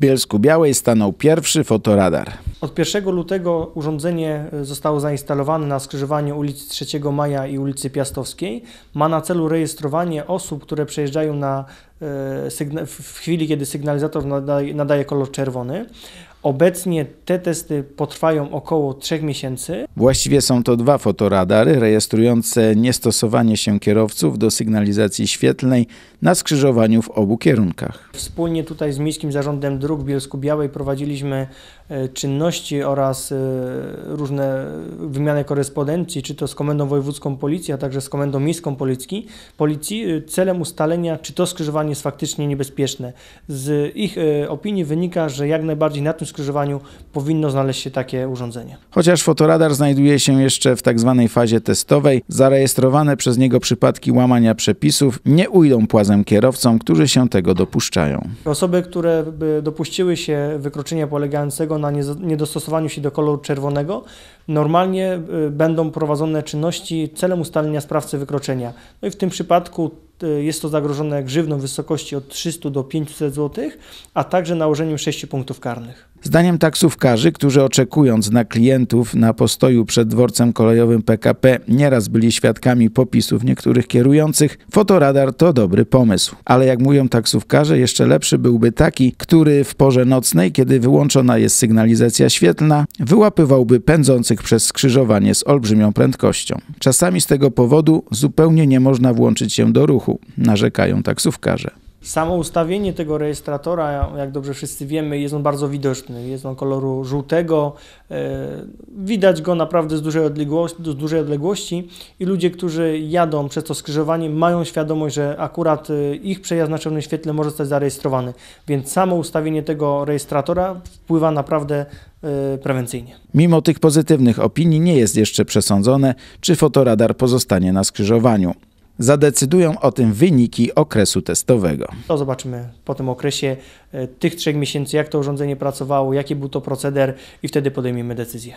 Bielsku Białej stanął pierwszy fotoradar. Od 1 lutego urządzenie e, zostało zainstalowane na skrzyżowaniu ulicy 3 Maja i ulicy Piastowskiej. Ma na celu rejestrowanie osób, które przejeżdżają na, e, w chwili, kiedy sygnalizator nadaje, nadaje kolor czerwony. Obecnie te testy potrwają około 3 miesięcy. Właściwie są to dwa fotoradary rejestrujące niestosowanie się kierowców do sygnalizacji świetlnej na skrzyżowaniu w obu kierunkach. Wspólnie tutaj z Miejskim Zarządem Dróg Bielsku Białej prowadziliśmy e, czynności oraz e, różne wymiany korespondencji, czy to z Komendą Wojewódzką Policji, a także z Komendą Miejską Policji, Policji e, celem ustalenia, czy to skrzyżowanie jest faktycznie niebezpieczne. Z ich e, opinii wynika, że jak najbardziej na tym skrzyżowaniu powinno znaleźć się takie urządzenie. Chociaż fotoradar znajduje się jeszcze w tak zwanej fazie testowej, zarejestrowane przez niego przypadki łamania przepisów nie ujdą płazem kierowcom, którzy się tego dopuszczają. Osoby, które dopuściły się wykroczenia polegającego na niezo- niedostosowaniu się do koloru czerwonego, normalnie y, będą prowadzone czynności celem ustalenia sprawcy wykroczenia. No i w tym przypadku jest to zagrożone grzywną w wysokości od 300 do 500 zł, a także nałożeniem 6 punktów karnych. Zdaniem taksówkarzy, którzy oczekując na klientów na postoju przed dworcem kolejowym PKP nieraz byli świadkami popisów niektórych kierujących, fotoradar to dobry pomysł. Ale jak mówią taksówkarze, jeszcze lepszy byłby taki, który w porze nocnej, kiedy wyłączona jest sygnalizacja świetlna, wyłapywałby pędzących przez skrzyżowanie z olbrzymią prędkością. Czasami z tego powodu zupełnie nie można włączyć się do ruchu, narzekają taksówkarze. Samo ustawienie tego rejestratora, jak dobrze wszyscy wiemy, jest on bardzo widoczny. Jest on koloru żółtego. e, Widać go naprawdę z dużej, odległości, z dużej odległości i ludzie, którzy jadą przez to skrzyżowanie, mają świadomość, że akurat e, ich przejazd na czerwonym świetle może zostać zarejestrowany. Więc samo ustawienie tego rejestratora wpływa naprawdę e, prewencyjnie. Mimo tych pozytywnych opinii nie jest jeszcze przesądzone, czy fotoradar pozostanie na skrzyżowaniu. Zadecydują o tym wyniki okresu testowego. To zobaczymy po tym okresie e, tych trzech miesięcy, jak to urządzenie pracowało, jaki był to proceder i wtedy podejmiemy decyzję.